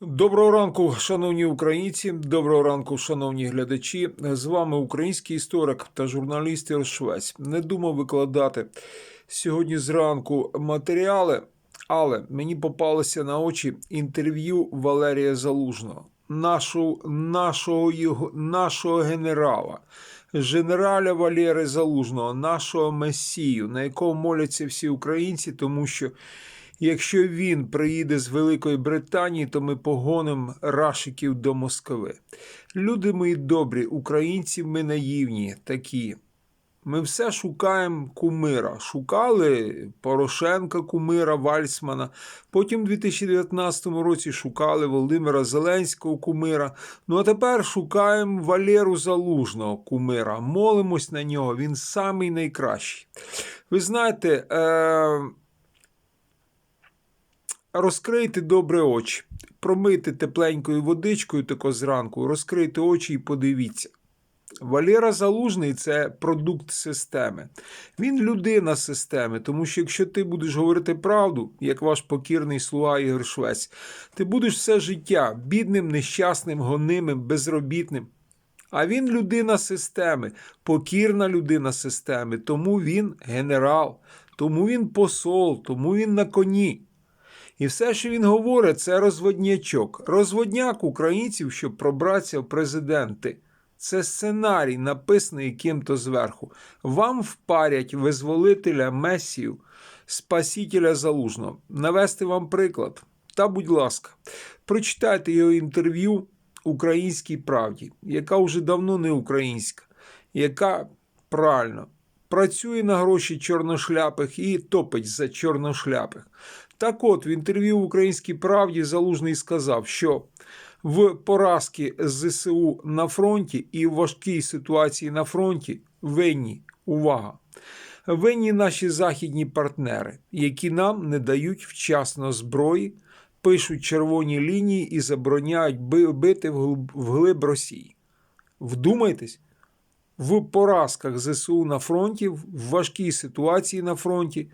Доброго ранку, шановні українці. Доброго ранку, шановні глядачі. З вами український історик та журналіст Ір Швець. Не думав викладати сьогодні зранку матеріали, але мені попалося на очі інтерв'ю Валерія Залужного, нашого, нашого, його, нашого генерала, генераля Валери Залужного, нашого месію, на якого моляться всі українці, тому що. Якщо він приїде з Великої Британії, то ми погонимо рашиків до Москви. Люди мої добрі, українці ми наївні такі. Ми все шукаємо кумира. Шукали Порошенка, кумира Вальсмана. Потім у 2019 році шукали Володимира Зеленського кумира. Ну а тепер шукаємо Валеру Залужного кумира. Молимось на нього. Він самий найкращий. Ви знаєте. Е- Розкрийте добре очі, промийте тепленькою водичкою тако зранку, розкрийте очі і подивіться. Валера Залужний це продукт системи. Він людина системи, тому що якщо ти будеш говорити правду, як ваш покірний слуга Ігор Швець, ти будеш все життя бідним, нещасним, гонимим, безробітним. А він людина системи, покірна людина системи, тому він генерал, тому він посол, тому він на коні. І все, що він говорить, це розводнячок. Розводняк українців, щоб пробратися в президенти. Це сценарій, написаний ким-то зверху. Вам впарять визволителя Месію, Спасителя Залужного. Навести вам приклад. Та, будь ласка, прочитайте його інтерв'ю Українській правді, яка вже давно не українська, яка правильно працює на гроші чорношляпих і топить за чорношляпих. Так от, в інтерв'ю Українській правді Залужний сказав, що в поразки ЗСУ на фронті і в важкій ситуації на фронті винні, увага, винні наші західні партнери, які нам не дають вчасно зброї, пишуть червоні лінії і забороняють бити вглиб Росії. Вдумайтесь, в поразках ЗСУ на фронті, в важкій ситуації на фронті,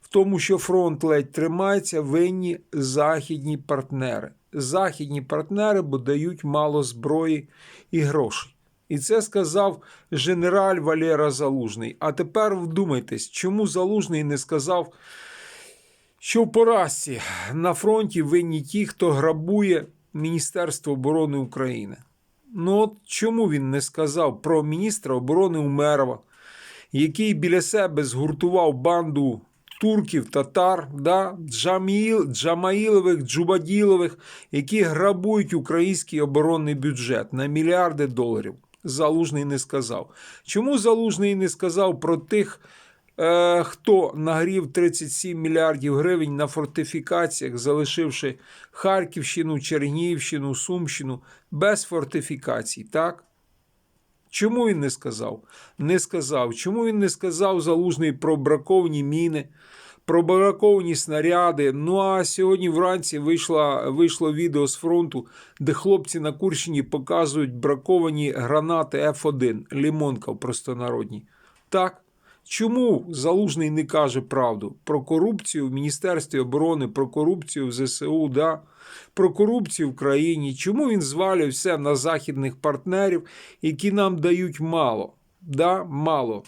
в тому, що фронт ледь тримається, винні західні партнери. Західні партнери, бо дають мало зброї і грошей. І це сказав генераль Валера Залужний. А тепер вдумайтесь, чому Залужний не сказав, що в поразці на фронті винні ті, хто грабує Міністерство оборони України. Ну от чому він не сказав про міністра оборони Умерова, який біля себе згуртував банду турків, татар, да, Джаміл, Джамаїлових, Джубаділових, які грабують український оборонний бюджет на мільярди доларів? Залужний не сказав. Чому Залужний не сказав про тих, хто нагрів 37 мільярдів гривень на фортифікаціях, залишивши Харківщину, Чернігівщину, Сумщину без фортифікацій, так? Чому він не сказав? Не сказав. Чому він не сказав залужний про браковані міни, про браковані снаряди? Ну а сьогодні вранці вийшло, вийшло відео з фронту, де хлопці на Курщині показують браковані гранати F1, лімонка в простонародній. Так. Чому Залужний не каже правду про корупцію в Міністерстві оборони, про корупцію в ЗСУ, да? про корупцію в країні? Чому він звалює все на західних партнерів, які нам дають мало? Да? Мало.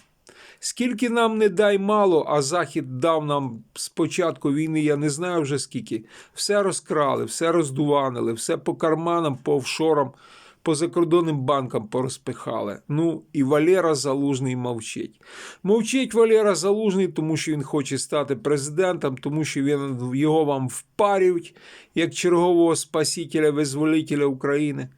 Скільки нам не дай мало, а Захід дав нам з початку війни, я не знаю вже скільки, все розкрали, все роздуванили, все по карманам, по офшорам по закордонним банкам порозпихали. Ну і Валера Залужний мовчить. Мовчить Валера Залужний, тому що він хоче стати президентом, тому що він його вам впарюють як чергового спасителя, визволителя України.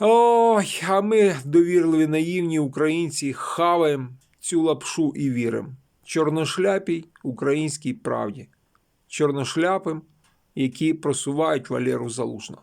Ой, а ми, довірливі, наївні українці, хаваємо цю лапшу і віримо. Чорношляпій українській правді. Чорношляпим, які просувають Валеру Залужного.